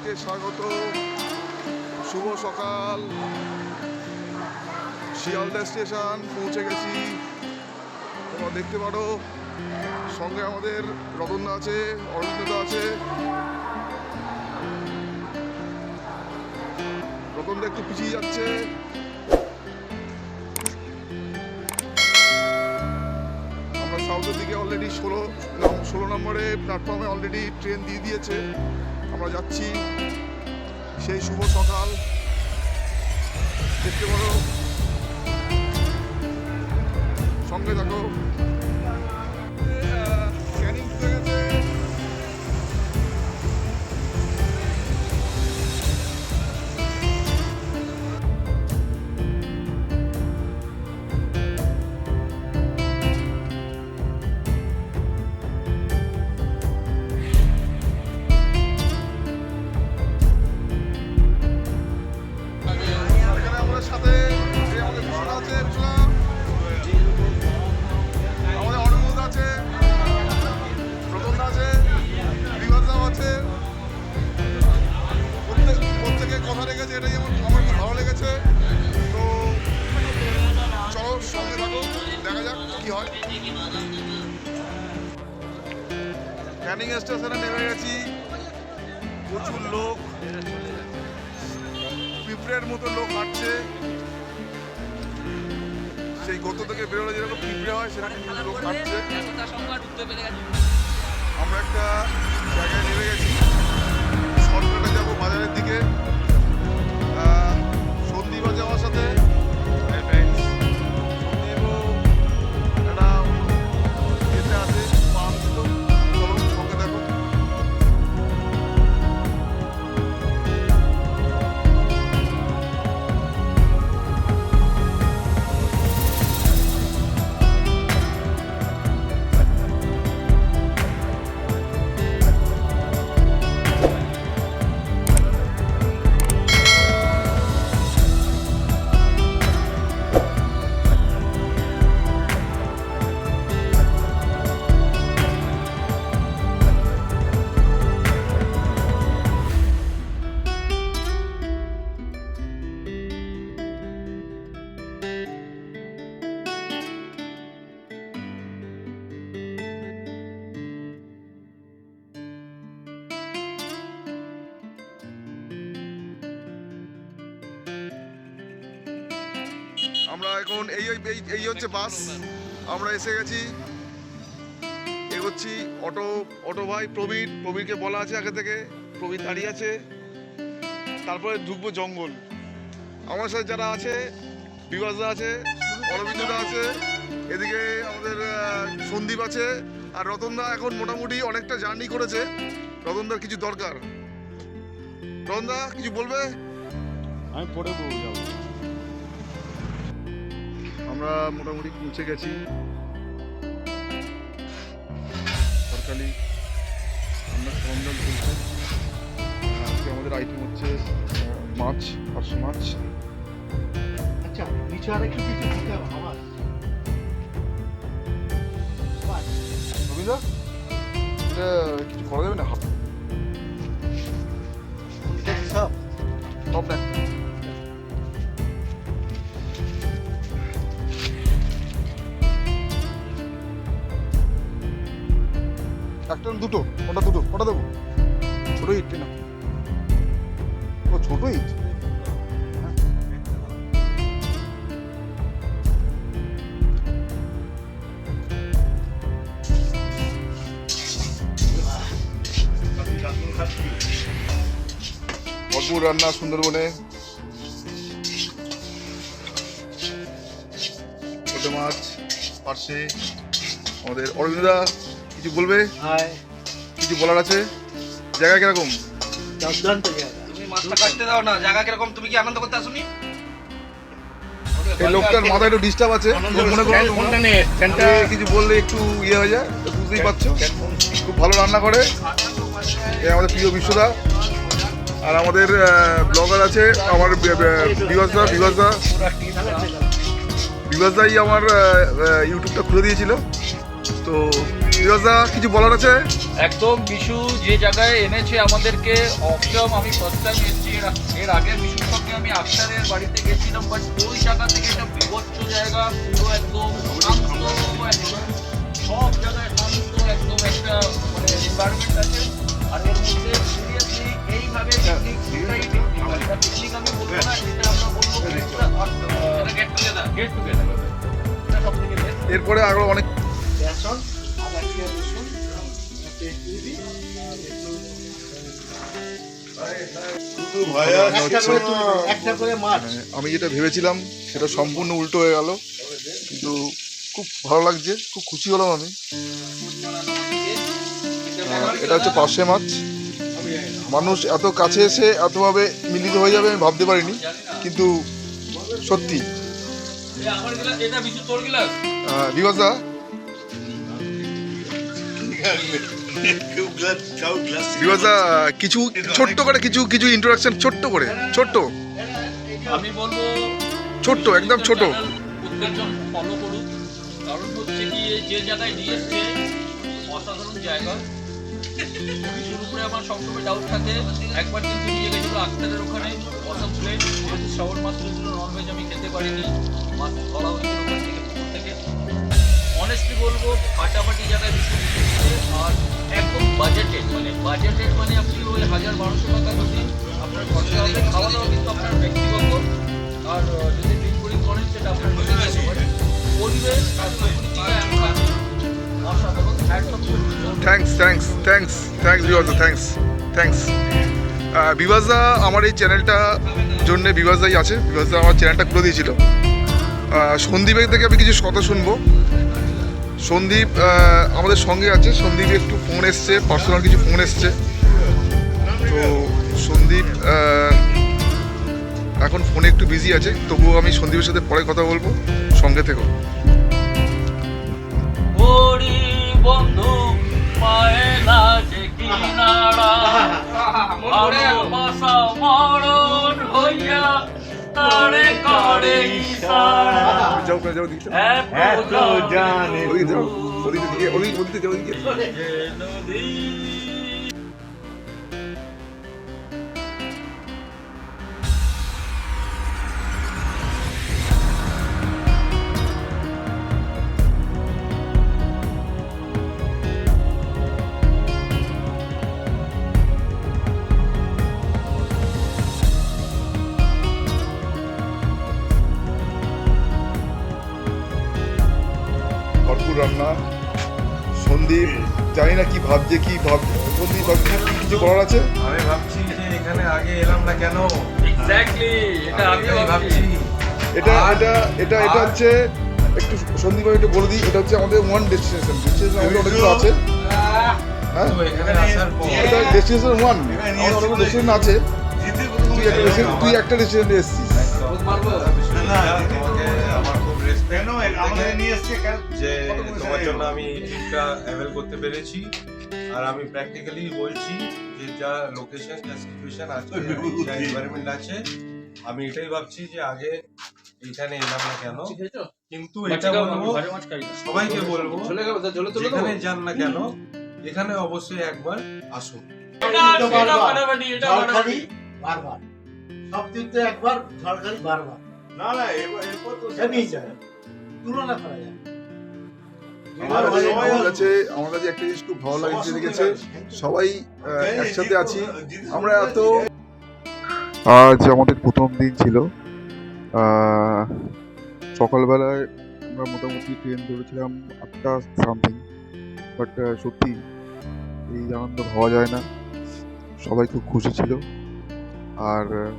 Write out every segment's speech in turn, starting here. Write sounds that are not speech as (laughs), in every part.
সবাইকে স্বাগত। শুভ সকাল। শিয়ালদা স্টেশন পৌঁছে গেছি। তোমরা দেখতে পারো, সঙ্গে আমাদের রতনদা আছে অরবিন্দদা আছে। রতনদা একটু পিছিয়ে যাচ্ছে। আমরা সাউথের দিকে অলরেডি ষোলো ষোলো নম্বরে প্ল্যাটফর্মে অলরেডি ট্রেন দিয়ে দিয়েছে। আমরা যাচ্ছি। সেই শুভ সকাল। দেখতে পারো। সঙ্গে থাকো। পিঁপড়ের মতো লোক হাঁটছে। সেই গত থেকে বেরোলে যেরকম পিঁপড়ে হয় সেরকম লোক হাঁটছে। আমরা একটা জায়গায় নেমে গেছি। সরকারটা যাব বাজারের দিকে। সন্ধিবার যাওয়ার সাথে আমরা এখন এই, এই- হচ্ছে বাস। আমরা এসে গেছি। এগোচ্ছি। অটো অটো ভাই, প্রবীর। প্রবীরকে বলা আছে আগে থেকে। প্রবীর দাঁড়িয়ে আছে। তারপরে ঢুকবো জঙ্গল। আমার সাথে যারা আছে, বিভাসদা আছে, অরবিন্দদা আছে, এদিকে আমাদের সন্দীপ আছে, আর রতনদা এখন মোটামুটি অনেকটা জার্নি করেছে। রতনদার কিছু দরকার। রতনদা, কিছু বলবে? আমি পরে বউ যাব। আমরা মোটামুটি পৌঁছে গেছি। সরকারি আমরা সরঞ্জাম চলছে আজকে আমাদের আইটেম হচ্ছে মাছ পার্শ্ব মাছ। আচ্ছা নিচে আর একটু কিছু দিতে হবে করা যাবে না? সব দুটো, ওটা দুটো, ওটা দেবো। ছোট ইট, না। ও, ছোট ইট? ভরপুর রান্না সুন্দরবনে। ছোট মাছ, পার্শে। আমাদের অরবিন্দা, কিছু বলবে? হাই কিছু বলার আছে? জায়গা কীরকম? দুর্দান্ত জায়গা। তুমি মাছটা কাটতে দাও না জায়গা কীরকম? তুমি কি আনন্দ করতে আসুনি? এই লোকটার মাথায় একটু ডিস্টার্ব আছে। মনে করো। কিছু বললে একটু ইয়ে হয়ে যায় বুঝতেই পারছ। খুব ভালো রান্না করে। আমাদের প্রিয় বিশ্বদা। আর আমাদের ব্লগার আছে আমার বিভাসদা বিভাসদা। বিভাসদাই আমার ইউটিউবটা খুলে দিয়েছিল। তো বিভাসদা কিছু বলার আছে? একদম বিশু যে জায়গায় এনেছে আমাদেরকে অপশম আমি ফার্স্ট টাইম এসেছি এর আগে বিশুর সঙ্গে আমি আক্তারের বাড়িতে গেছিলাম বাট ওই জায়গা থেকে একটা বিভৎস জায়গা পুরো একদম শান্ত সব জায়গায় শান্ত একদম একটা মানে এনভায়রনমেন্ট আছে। আর এর মধ্যে সিরিয়াসলি এইভাবে পিকনিক আমি বলব না এটা আমরা বলব গেট টুগেদার গেট টুগেদার এরপরে আরও অনেক আদা পেঁয়াজ রসুন আমি যেটা ভেবেছিলাম সেটা সম্পূর্ণ উল্টো হয়ে গেল। কিন্তু খুব ভালো লাগছে খুব খুশি হলাম আমি। এটা হচ্ছে পার্শে মাছ। মানুষ এত কাছে এসে এতভাবে মিলিত হয়ে যাবে আমি ভাবতে পারিনি। কিন্তু সত্যি। আমার গিলাস (laughs) কিছু ছোট্ট করে কিছু কিছু ইন্ট্রোডাকশন ছোট্ট করে ছোট্ট। আমি বলব ছোট্ট একদম ছোট। প্রত্যেকজন ফলো করুক কারণ হচ্ছে কি যে জায়গায় নিয়ে এসছে অসাধারণ জায়গা। কিছুর উপরে আমার সবসময় ডাউট থাকে। একবার কিন্তু নিয়ে গেছিল আক্তারের ওখানে অসম প্লেট শ্রাবণ মাছ ছিল ননভেজ আমি খেতে পারিনি। মাছ ধরা হয়েছিল ওখান থেকে অনেস্টলি বলব ফাটাফাটি জায়গায় আর একদম বাজেটেড মানে বাজেটেড মানে আপনি ওই হাজার বারোশো টাকা যদি আপনার খরচা হবে খাওয়া দাওয়া কিন্তু আপনার ব্যক্তিগত আর যদি করেন সেটা আপনার পরিবেশ আর প্রকৃতিটা অসাধারণ একদম থ্যাঙ্কস থ্যাঙ্কস থ্যাঙ্কস থ্যাঙ্কস বিভাসদা থ্যাঙ্কস থ্যাঙ্কস বিভাসদা আমার এই চ্যানেলটা জন্য বিভাসদাই আছে। বিভাসদা আমার চ্যানেলটা খুলে দিয়েছিল। সন্দীপের থেকে আমি কিছু কথা শুনব। সন্দীপ আমাদের সঙ্গে আছে। সন্দীপ একটু ফোন এসছে পার্সোনাল কিছু ফোন এসছে। তো সন্দীপ এখন ফোনে একটু বিজি আছে তবুও আমি সন্দীপের সাথে পরে কথা বলব। সঙ্গে থেকো। বন্ধু কিনারা ভালোবাসা মরণ হইয়া তারে করে ইশারা যাও যাও দিকে এত জানে ওদিকে যাও ওদিকে দিকে ওদিকে ওদিকে যাও ওদিকে সন্দীপ জানি না কি ভাবছে কি ভাব সন্দীপ ভাবছে কি কিছু করার আছে আমি ভাবছি যে এখানে আগে এলাম না কেন এক্স্যাক্টলি এটা আমিও ভাবছি এটা এটা এটা এটা হচ্ছে একটু সন্দীপ ভাই একটু বলে দিই এটা হচ্ছে আমাদের ওয়ান ডেস্টিনেশন ডেস্টিনেশন আমাদের অনেকগুলো আছে হ্যাঁ এটা ডেস্টিনেশন ওয়ান আমাদের ডেস্টিনেশন আছে তুই একটা তুই একটা ডেস্টিনেশনে এসেছিস যে তোমার জন্য আমি ট্রিপটা অ্যাভেল করতে পেরেছি। আর আমি প্র্যাকটিক্যালি বলছি যে যা লোকেশন যা সিচুয়েশন আছে যা এনভায়রনমেন্ট আছে আমি এটাই ভাবছি যে আগে এইখানে এলাম না কেন? কিন্তু এটা বলব সবাইকে বলব চলে গেল চলে চলে যেখানে যান না কেন এখানে অবশ্যই একবার আসুন। বারবার। সব তীর্থে একবার ঝড়খালি বারবার। না না এবার এরপর তো সেমই যায়। তুলনা করা যায়। আমার কাছে- আমার কাছে একটা জিনিস খুব ভালো লাগছে দেখেছে। সবাই একসাথে আছি। আমরা এত আজ আমাদের প্রথম দিন ছিল। সকালবেলায় আমরা মোটামুটি ট্রেন ধরেছিলাম আটটা সামথিং বাট সত্যি এই আনন্দ ভাবা যায় না। সবাই খুব খুশি ছিল। আর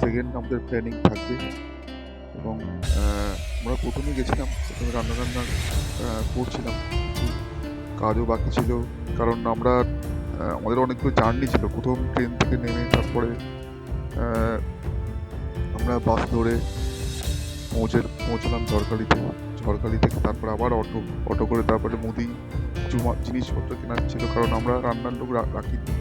সেকেন্ড আমাদের প্ল্যানিং থাকবে। এবং আমরা প্রথমে গেছিলাম, প্রথমে রান্না রান্না করছিলাম কাজও বাকি ছিল, কারণ আমরা আমাদের অনেকগুলো জার্নি ছিল, প্রথম ট্রেন থেকে নেমে তারপরে আমরা বাস ধরে পৌঁছে, পৌঁছলাম ঝড়খালিতে, ঝড়খালি থেকে তারপরে আবার অটো অটো করে তারপরে মুদি কিছু জিনিসপত্র কেনার ছিল, কারণ আমরা রান্নার লোক রা- রাখিনি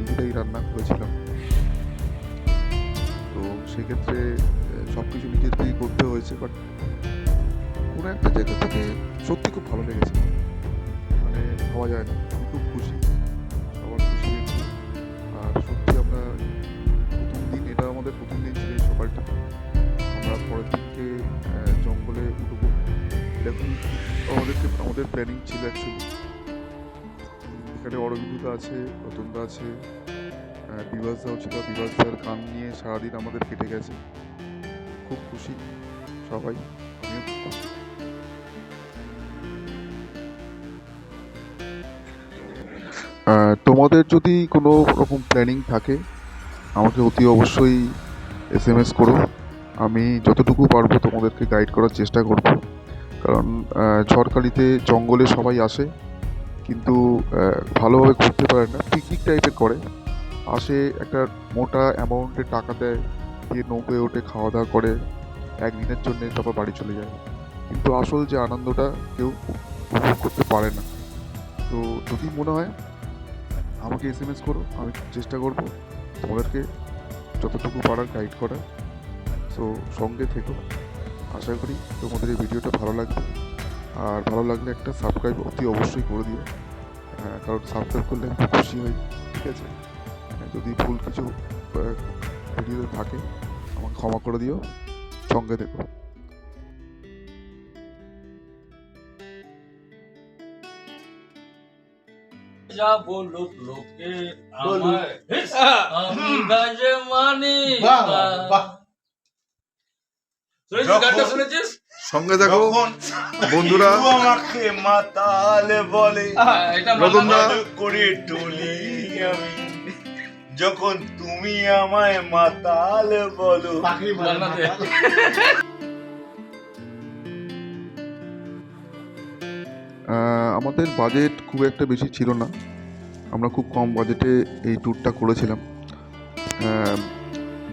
নিজেরাই রান্না করেছিলাম। তো সেক্ষেত্রে সব কিছু নিজেদেরই করতে হয়েছে বাট কোনো একটা জায়গা থেকে সত্যি খুব ভালো লেগেছে। ভাবা যায় না, আমি খুব খুশি, সবার খুশি আর সত্যি আমরা প্রথম দিন, এটা আমাদের প্রথম দিন ছিল সকালটা। আমরা পরের দিনকে জঙ্গলে উঠবো। এরকম আমাদেরকে, আমাদের প্ল্যানিং ছিল অ্যাকচুয়ালি এখানে অরবিন্দুদা আছে, রতনদা আছে বিভাসদাও ছিল। বিভাসদার কান নিয়ে সারাদিন আমাদের কেটে গেছে। খুব খুশি সবাই। তোমাদের যদি কোনো রকম প্ল্যানিং থাকে আমাকে অতি অবশ্যই এস এম এস করো। আমি যতটুকু পারব তোমাদেরকে গাইড করার চেষ্টা করব। কারণ আহ, ঝড়খালিতে জঙ্গলে সবাই আসে কিন্তু ভালোভাবে ঘুরতে পারে না। পিকনিক টাইপের করে। আসে একটা মোটা অ্যামাউন্টের টাকা দেয়। দিয়ে নৌকোয় ওঠে খাওয়া দাওয়া করে একদিনের জন্য তারপর বাড়ি চলে যায়। কিন্তু আসল যে আনন্দটা কেউ উপভোগ করতে পারে না। তো যদি মনে হয় আমাকে এস এম এস করো আমি চেষ্টা করব তোমাদেরকে যতটুকু পারার গাইড করার। সো সঙ্গে থেকো। আশা করি তোমাদের এই ভিডিওটা ভালো লাগবে। আর ভালো লাগলে একটা সাবস্ক্রাইব অতি অবশ্যই করে দিও। আহ, কারণ সাবস্ক্রাইব করলে খুব খুশি হই ঠিক আছে? যদি ভুল কিছু ভিডিওতে থাকে আমাকে ক্ষমা করে দিও সঙ্গে থেকো। যা বলুক লোকে আমি গাজে মানি বাহ, বাহ। শুনেছিস যখন- গানটা শুনেছিস? সঙ্গে দেখো বন্ধুরা আমাকে মাতাল বলে এটা রতনদা করে টলি আমি। যখন তুমি আমায় মাতাল বলো। আমাদের বাজেট খুব একটা বেশি ছিল না। আমরা খুব কম বাজেটে এই ট্যুরটা করেছিলাম।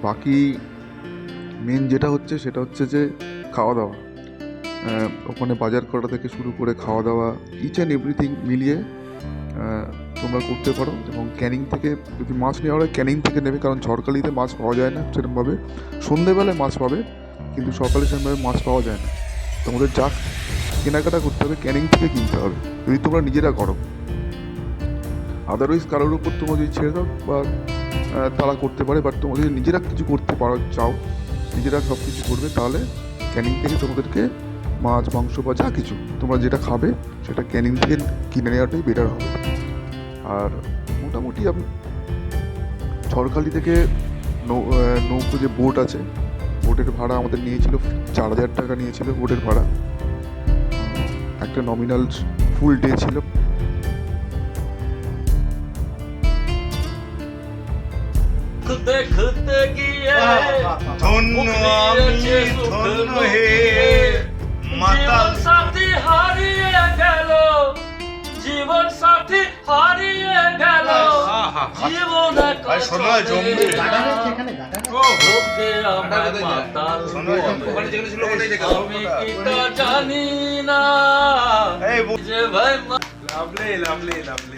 বাকি মেন যেটা হচ্ছে সেটা হচ্ছে যে খাওয়া দাওয়া ওখানে বাজার করা থেকে শুরু করে খাওয়া দাওয়া ইচ অ্যান্ড এভরিথিং মিলিয়ে তোমরা করতে পারো এবং ক্যানিং থেকে, যদি মাছ নেওয়া হয়, ক্যানিং থেকে নেবে, কারণ ঝড়খালিতে মাছ পাওয়া যায় না সেরকমভাবে। সন্ধেবেলায় মাছ পাবে, কিন্তু সকালে সেরকমভাবে মাছ পাওয়া যায় না। তোমাদের যা কেনাকাটা করতে হবে, ক্যানিং থেকে কিনতে হবে, যদি তোমরা নিজেরা করো। আদারওয়াইজ কারোর উপর তোমরা যদি ছেড়ে দাও বা তারা করতে পারে বাট তোমরা যদি নিজেরা কিছু করতে পারো, চাও, নিজেরা সব কিছু করবে, তাহলে ক্যানিং থেকে তোমাদেরকে মাছ, মাংস বা যা কিছু তোমরা যেটা খাবে, সেটা ক্যানিং থেকে কিনে নেওয়াটাই বেটার হবে। আর মোটামুটি আপনি ঝড়খালি থেকে নৌকো যে বোট আছে বোটের ভাড়া আমাদের নিয়েছিল চার হাজার টাকা নিয়েছিল বোটের ভাড়া। একটা নমিনাল ফুল ডে ছিল। গিয়ে ধন্য আমি ধন্য হে। মাতাল ওখানেই রেখে আমি কি তা জানি না। যে ভাই লাভলি লাভলি লাভলি